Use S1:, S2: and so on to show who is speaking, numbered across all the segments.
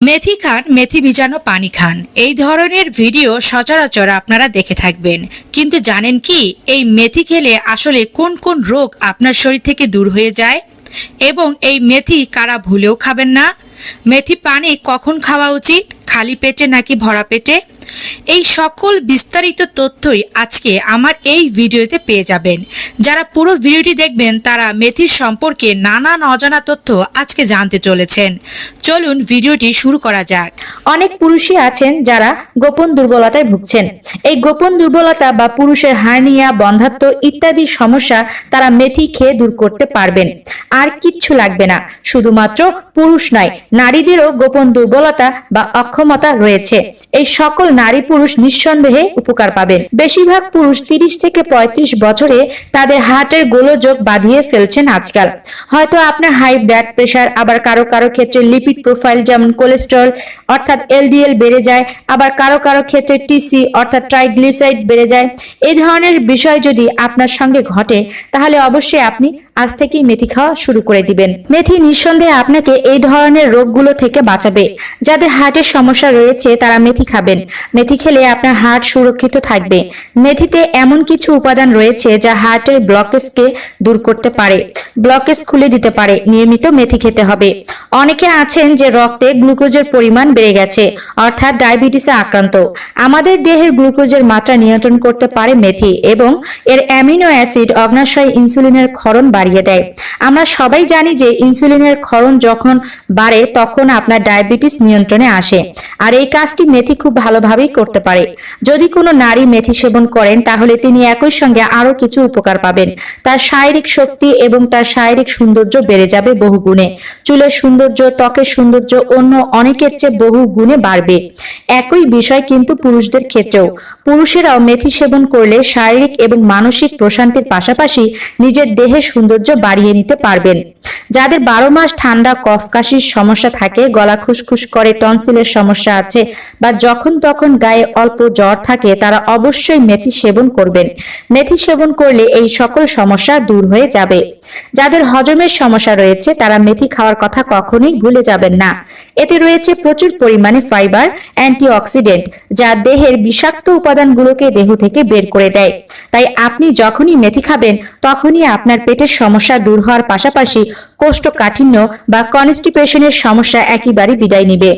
S1: মেথি খান, মেথি ভিজানো পানি খান। এই ধরনের ভিডিও সচরাচর আপনারা দেখে থাকবেন। কিন্তু জানেন কি, এই মেথি খেলে আসলে কোন কোন রোগ আপনার শরীর থেকে দূর হয়ে যায়? এবং এই মেথি কারা ভুলেও খাবেন না? মেথি পানি কখন খাওয়া উচিত? খালি পেটে নাকি ভরা পেটে? এই সকল বিস্তারিত তথ্যই আজকে আমার এই ভিডিওতে পেয়ে যাবেন। যারা পুরো ভিডিওটি দেখবেন, তারা মেথির সম্পর্কে নানান অজানা তথ্য আজকে জানতে চলেছেন। চলুন ভিডিওটি শুরু করা যাক।
S2: অনেক পুরুষই আছেন যারা গোপন দুর্বলতায় ভুগছেন। এই গোপন দুর্বলতা বা পুরুষের হার্নিয়া বন্ধাত্ব ইত্যাদি সমস্যা তারা মেথি খেয়ে দূর করতে পারবেন। আর কিচ্ছু লাগবে না। শুধুমাত্র পুরুষ নয়, নারীদেরও গোপন দুর্বলতা বা অক্ষমতা রয়েছে। এই সকল নারী পুরুষ নিঃসন্দেহে উপকার পাবেন। বেশিরভাগ পুরুষ তিরিশ থেকে পঁয়ত্রিশ বছরে তাদের হার্টের গোলযোগ বাঁধিয়ে ফেলছেন আজকাল। হয়তো আপনার হাই ব্লাড প্রেশার, আবার কারও কারও ক্ষেত্রে লিপিড প্রোফাইল যেমন কোলেস্ট্রল অর্থাৎ এলডিএল বেড়ে যায়, আবার কারও কারও ক্ষেত্রে টিসি অর্থাৎ ট্রাইগ্লিসাইড বেড়ে যায়। এই ধরনের বিষয় যদি আপনার সঙ্গে ঘটে, তাহলে অবশ্যই আপনি আজ থেকেই মেথি খাওয়া শুরু করে দিবেন। মেথি নিঃসন্দেহে আপনাকে এই ধরনের রোগগুলো থেকে বাঁচাবে। যাদের হার্টের সমস্যা রয়েছে, তারা মেথি খাবেন। মেথি খেলে আপনার হার্ট সুরক্ষিত থাকবে। মেথিতে এমন কিছু উপাদান রয়েছে, যা হার্টের ব্লকেজকে দূর করতে পারে, ব্লকেজ খুলে দিতে পারে। নিয়মিত মেথি খেতে হবে। অনেকে আছেন যে রক্তে গ্লুকোজের পরিমাণ বেড়ে গেছে, অর্থাৎ ডায়াবেটিসে আক্রান্ত। আমাদের দেহের গ্লুকোজের মাত্রা নিয়ন্ত্রণ করতে পারে মেথি এবং এর অ্যামিনো অ্যাসিড অগ্নাশয় ইনসুলিনের ক্ষরণ বাড়িয়ে দেয়। আমরা সবাই জানি যে ইনসুলিনের ক্ষরণ যখন বাড়ে, তখন আপনার ডায়াবেটিস নিয়ন্ত্রণে আসে। আর এই কাজটি মেথি খুব ভালোভাবেই করতে পারে। যদি কোনো নারী মেথি সেবন করেন, তাহলে তিনি একই সঙ্গে আরও কিছু উপকার পাবেন। তার শারীরিক শক্তি এবং তার শারীরিক সৌন্দর্য বেড়ে যাবে বহু গুণে চুলের সৌন্দর্য, ত্বকের সৌন্দর্য অন্য অনেকের চেয়ে বহু গুণে বাড়বে। একই বিষয় কিন্তু পুরুষদের ক্ষেত্রেও। পুরুষেরাও মেথি সেবন করলে শারীরিক এবং মানসিক প্রশান্তির পাশাপাশি নিজের দেহের সৌন্দর্য বাড়িয়ে নিতে পারবেন। যাদের বারো মাস ঠান্ডা, কফ, কাশির সমস্যা থাকে, গলা খুসখুস করে, টনসিলের সমস্যা আছে বা যখন তখন গায়ে অল্প জ্বর থাকে, তারা অবশ্যই মেথি সেবন করবেন। মেথি সেবন করলে এই সকল সমস্যা দূর হয়ে যাবে। যাদের হজমের সমস্যা রয়েছে, তারা মেথি খাওয়ার কথা কখনোই ভুলে যাবেন না। এতে রয়েছে প্রচুর পরিমাণে ফাইবার, অ্যান্টিঅক্সিডেন্ট, যা দেহের বিষাক্ত উপাদানগুলোকে দেহ থেকে বের করে দেয়। তাই আপনি যখনই মেথি খাবেন, তখনই আপনার পেটের সমস্যা দূর হওয়ার পাশাপাশি কোষ্ঠকাঠিন্য বা কনস্টিপেশনের সমস্যা একেবারে বিদায় নিবে।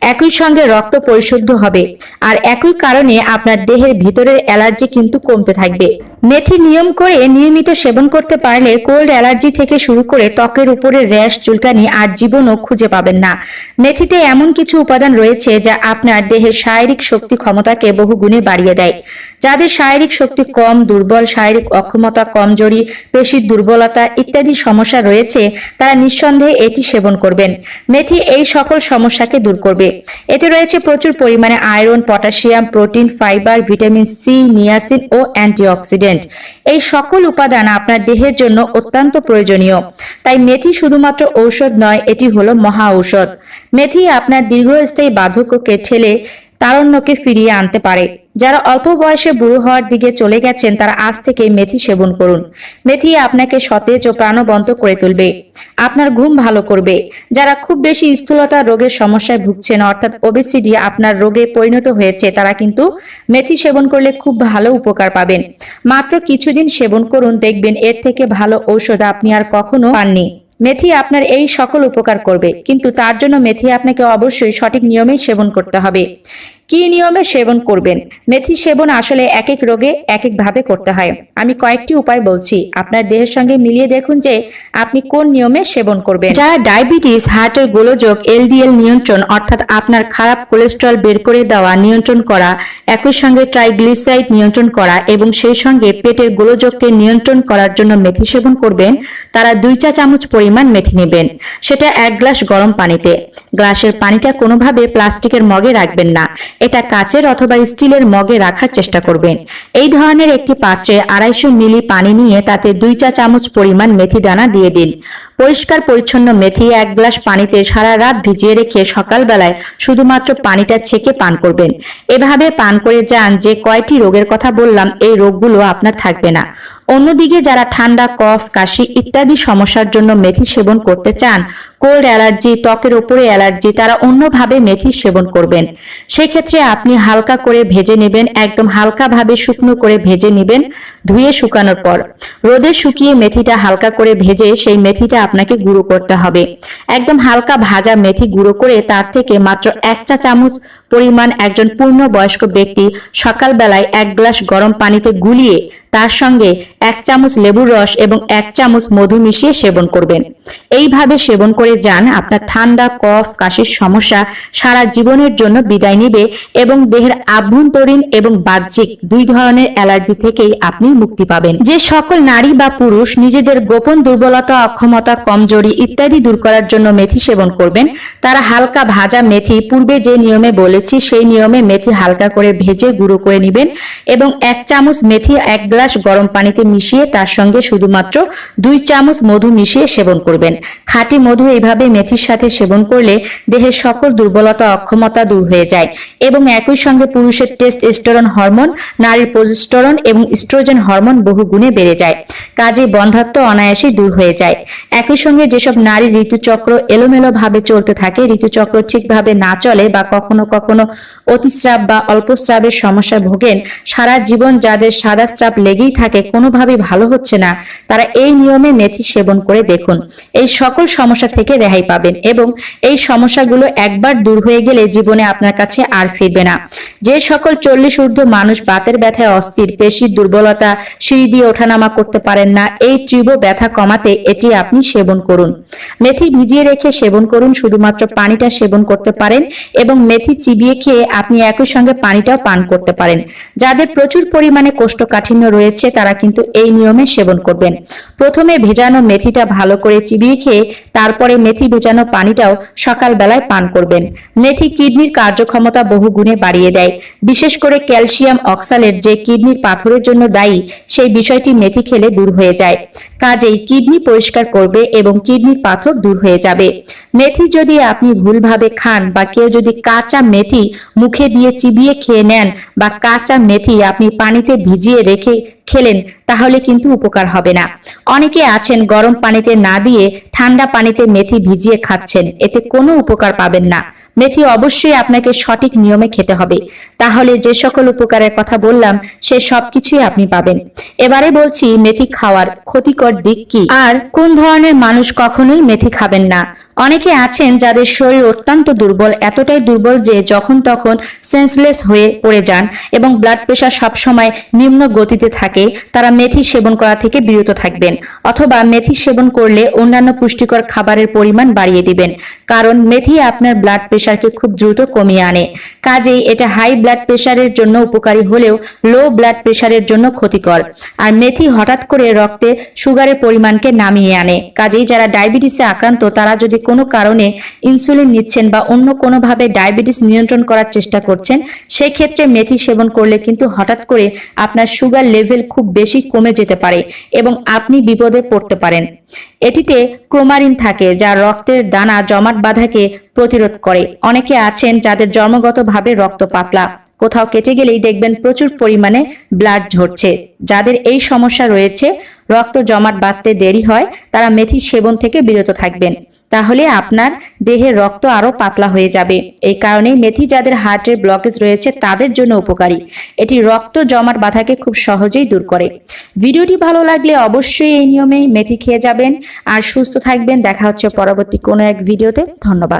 S2: একই সঙ্গে রক্ত পরিশুদ্ধ হবে। আর একই কারণে আপনার দেহের ভিতরের অ্যালার্জি কিন্তু কমতে থাকবে। মেথি নিয়ম করে নিয়মিত সেবন করতে পারলে কোল্ড অ্যালার্জি থেকে শুরু করে ত্বকের উপরে র্যাশ, চুলকানি আর জীবনও খুঁজে পাবেন না। মেথিতে এমন কিছু উপাদান রয়েছে যা আপনার দেহের শারীরিক শক্তি ক্ষমতাকে বহু গুণে বাড়িয়ে দেয়। যাদের শারীরিক শক্তি কম, দুর্বল, শারীরিক অক্ষমতা কমজোরি, পেশির দুর্বলতা ইত্যাদি সমস্যা রয়েছে তারা নিঃসন্দেহে এটি সেবন করবেন। মেথি এই সকল সমস্যাকে দূর করবে। এতে রয়েছে প্রচুর পরিমাণে iron, potassium, protein, fibre, vitamin C, niacin ও অ্যান্টিঅক্সিডেন্ট। এই সকল উপাদান আপনার দেহের জন্য অত্যন্ত প্রয়োজনীয়। তাই মেথি শুধুমাত্র ঔষধ নয়, এটি হলো মহা ঔষধ। মেথি আপনার দীর্ঘস্থায়ী বার্ধক্যকে ঠেলে তারণ্যকে ফিরিয়ে আনতে পারে। যারা অল্প বয়সে বুড়ো হওয়ার দিকে চলে গেছেন, তারা আজ থেকে মেথি সেবন করুন। মেথি আপনাকে সতেজ ও প্রাণবন্ত করে তুলবে। আপনার ঘুম ভালো করবে। যারা খুব বেশি স্থূলতা রোগের সমস্যায় ভুগছেন, অর্থাৎ ওবেসিডি আপনার রোগে পরিণত হয়েছে, তারা কিন্তু মেথি সেবন করলে খুব ভালো উপকার পাবেন। মাত্র কিছুদিন সেবন করুন, দেখবেন এর থেকে ভালো ঔষধ আপনি আর কখনো পাননি। মেথি আপনার এই সকল উপকার করবে, কিন্তু তার জন্য মেথি আপনাকে অবশ্যই সঠিক নিয়মেই সেবন করতে হবে। কি নিয়মে সেবন করবেন? মেথি সেবন আসলে এক এক রোগে এক এক ভাবে করতে হয়। আমি কয়েকটি উপায় বলছি। আপনার দেহের সঙ্গে মিলিয়ে দেখুন যে আপনি কোন নিয়মে সেবন করবেন। যারা ডায়াবেটিস, হার্টের গোলযোগ, এলডিএল নিয়ন্ত্রণ, অর্থাৎ আপনার খারাপ কোলেস্ট্রল বের করে দেওয়া, নিয়ন্ত্রণ করা, একই সঙ্গে ট্রাইগ্লিসাইড নিয়ন্ত্রণ করা এবং সেই সঙ্গে পেটের গোলযোগকে নিয়ন্ত্রণ করার জন্য মেথি সেবন করবেন, তারা দুই চা চামচ পরিমাণ মেথি নেবেন। সেটা এক গ্লাস গরম পানিতে। গ্লাসের পানিটা কোনোভাবে প্লাস্টিকের মগে রাখবেন না। এটা কাচের অথবা স্টিলের মগে রাখার চেষ্টা করবেন। এই ধরনের একটি পাত্রে আড়াইশো মিলি পানি নিয়ে তাতে দুই চা চামচ পরিমাণ মেথি দানা দিয়ে দিন। পরিষ্কার পরিচ্ছন্ন মেথি এক গ্লাস পানিতে সারা রাত ভিজিয়ে রেখে সকালবেলায় শুধুমাত্র পানিটা ছেঁকে পান করবেন। এভাবে পান করে যান যে কয়টি রোগের কথা বললাম, এই রোগগুলো আপনার থাকবে না। অন্যদিকে যারা ঠান্ডা, কফ, কাশি ইত্যাদি সমস্যার জন্য মেথি সেবন করতে চান কোল্ড অ্যালার্জি, ত্বকের উপরে অ্যালার্জি, তারা অন্যভাবে মেথি সেবন করবেন। সেক্ষেত্রে আপনি হালকা করে ভেজে নেবেন, একদম হালকাভাবে শুকনো করে ভেজে নেবেন ধুয়ে শুকানোর পর। রোদে শুকিয়ে মেথিটা হালকা করে ভেজে সেই মেথিটা আপনাকে গুঁড়ো করতে হবে। একদম হালকা ভাজা মেথি গুঁড়ো করে তার থেকে মাত্র এক চা চামচ পরিমাণ একজন পূর্ণ বয়স্ক ব্যক্তি সকালবেলায় এক গ্লাস গরম পানিতে গুলিয়ে তার সঙ্গে এক চামচ লেবুর রস এবং এক চামচ মধু মিশিয়ে সেবন করবেন। এইভাবে সেবন করে যান, আপনার ঠান্ডা, কফ, কাশির সমস্যা সারা জীবনের জন্য বিদায় নেবে এবং দেহের আভ্যন্তরীণ এবং বাহ্যিক দুই ধরনের অ্যালার্জি থেকেই আপনি মুক্তি পাবেন। যে সকল নারী বা পুরুষ নিজেদের গোপন দুর্বলতা, অক্ষমতা, কমজোরি ইত্যাদি দূর করার জন্য মেথি সেবন করবেন। তারা হালকা ভাজা মেথি, পূর্বে যে নিয়মে বলেছি সেই নিয়মে মেথি হালকা করে ভেজে গুঁড়ো করে নেবেন এবং এক চামচ মেথি এক গ্লাস গরম পানিতে মিশিয়ে তার সঙ্গে শুধুমাত্র দুই চামচ মধু মিশিয়ে সেবন করবেন। খাঁটি মধু এইভাবে মেথির সাথে সেবন করলে দেহের সকল দুর্বলতা, অক্ষমতা দূর হয়ে যায় এবং একই সঙ্গে পুরুষের টেস্টোস্টেরন হরমোন, নারীর প্রজেস্টেরন এবং স্ট্রোজেন হরমোন বহু গুণে বেড়ে যায়। কাজে বন্ধাত্ম অনায়াসে দূর হয়ে যায়। একই সঙ্গে যেসব নারী ঋতুচক্র এলোমেলো ভাবে চলতে থাকে, ঋতুচক্র ঠিকভাবে না চলে বা কখনো কখনো অতিস্রাব বা অল্পস্রাবের সমস্যা ভোগেন, সারা জীবন যাদের সাদা স্রাব লেগেই থাকে কোনোভাবেই ভালো হচ্ছে না। তারা এই নিয়মে মেথি সেবন করে দেখুন। এই সকল সমস্যা থেকে রেহাই পাবেন এবং এই সমস্যাগুলো একবার দূর হয়ে গেলে জীবনে আপনার কাছে আর ফিরবে না। যে সকল চল্লিশ ঊর্ধ্ব মানুষ বাতের ব্যথায় অস্থির, পেশির দুর্বলতা, সিঁড়ি দিয়ে ওঠানামা করতে পারেন না, এই তীব্র ব্যথা কমাতে এটি আপনি সেবন করুন। মেথি ভিজিয়ে রেখে সেবন করুন, শুধুমাত্র পানিটা সেবন করতে পারেন এবং মেথি চিবিয়ে খেয়ে আপনি একই সঙ্গে পানিটাও পান করতে পারেন। যাদের প্রচুর পরিমাণে কোষ্ঠকাঠিন্য রয়েছে, তারা কিন্তু এই নিয়মে সেবন করবেন। প্রথমে ভেজানো মেথিটা ভালো করে চিবিয়ে খেয়ে তারপরে মেথি ভেজানো পানিটাও সকাল বেলায় পান করবেন। মেথি কিডনির কার্যক্ষমতা বহু গুণে বাড়িয়ে দেয়। বিশেষ করে ক্যালসিয়াম অক্সালেট যে কিডনির পাথরের জন্য দায়ী, সেই বিষয়টি মেথি খেলে দূর হয়ে যায়। কাজেই কিডনি পরিষ্কার করবে এবং কিডনির পাথর দূর হয়ে যাবে। মেথি যদি আপনি ভুলভাবে খান বা কেউ যদি কাঁচা মেথি মুখে দিয়ে চিবিয়ে খেয়ে নেন বা কাঁচা মেথি আপনি পানিতে ভিজিয়ে রেখে খেলেন, তাহলে কিন্তু উপকার হবে না। অনেকে আছেন গরম পানিতে না দিয়ে ঠান্ডা পানিতে মেথি ভিজিয়ে খাচ্ছেন, এতে কোনো উপকার পাবেন না। মেথি অবশ্যই আপনাকে সঠিক নিয়মে খেতে হবে। তাহলে যে সকল উপকারের কথা বললাম, সে সবকিছুই আপনি পাবেন। এবারে বলছি, মেথি খাওয়ার ক্ষতিকর দিক কি? আর কোন ধরনের মানুষ কখনোই মেথি খাবেন না। অনেকে আছেন যাদের শরীর অত্যন্ত দুর্বল, এতটাই দুর্বল যে যখন তখন সেন্সলেস হয়ে পড়ে যান এবং ব্লাড প্রেশার সবসময় নিম্ন গতিতে থাকে, তারা মেথি সেবন করা থেকে বিরত থাকবেন অথবা মেথি সেবন করলে অন্যান্য পুষ্টিকর খাবারের পরিমাণ বাড়িয়ে দিবেন। কারণ মেথি আপনার ব্লাড প্রেশারকে খুব দ্রুত কমিয়ে আনে। কাজেই এটা হাই ব্লাড প্রেশারের জন্য উপকারী হলেও লো ব্লাড প্রেশারের জন্য ক্ষতিকর। আর মেথি হঠাৎ করে রক্তে সুগারের পরিমাণকে নামিয়ে আনে। কাজেই যারা ডায়াবেটিসে আক্রান্ত, তারা যদি কোনো কারণে ইনসুলিন নিচ্ছেন বা অন্য কোনোভাবে ডায়াবেটিস নিয়ন্ত্রণ করার চেষ্টা করছেন সেই ক্ষেত্রে মেথি সেবন করলে কিন্তু হঠাৎ করে আপনার সুগার লেভেল খুব বেশি কমে যেতে পারে এবং আপনি বিপদে পড়তে পারেন। এটিতে ক্রোমারিন থাকে যা রক্তের দানা জমাট বাঁধাকে প্রতিরোধ করে। অনেকে আছেন যাদের জন্মগতভাবে রক্ত পাতলা। কোথাও কেটে গেলেই দেখবেন প্রচুর পরিমাণে ব্লাড ঝরছে। যাদের এই সমস্যা রয়েছে, রক্ত জমাট বাঁধতে দেরি হয়, তারা মেথি সেবন থেকে বিরত থাকবেন। তাহলে আপনার দেহের রক্ত আরও পাতলা হয়ে যাবে। এই কারণে মেথি যাদের হার্টের ব্লকেজ রয়েছে, তাদের জন্য উপকারী। এটি রক্ত জমাট বাঁধাকে খুব সহজেই দূর করে। ভিডিওটি ভালো লাগলে অবশ্যই এই নিয়মে মেথি খেয়ে যাবেন। আর সুস্থ থাকবেন। দেখা হচ্ছে পরবর্তী কোনো এক ভিডিওতে। ধন্যবাদ।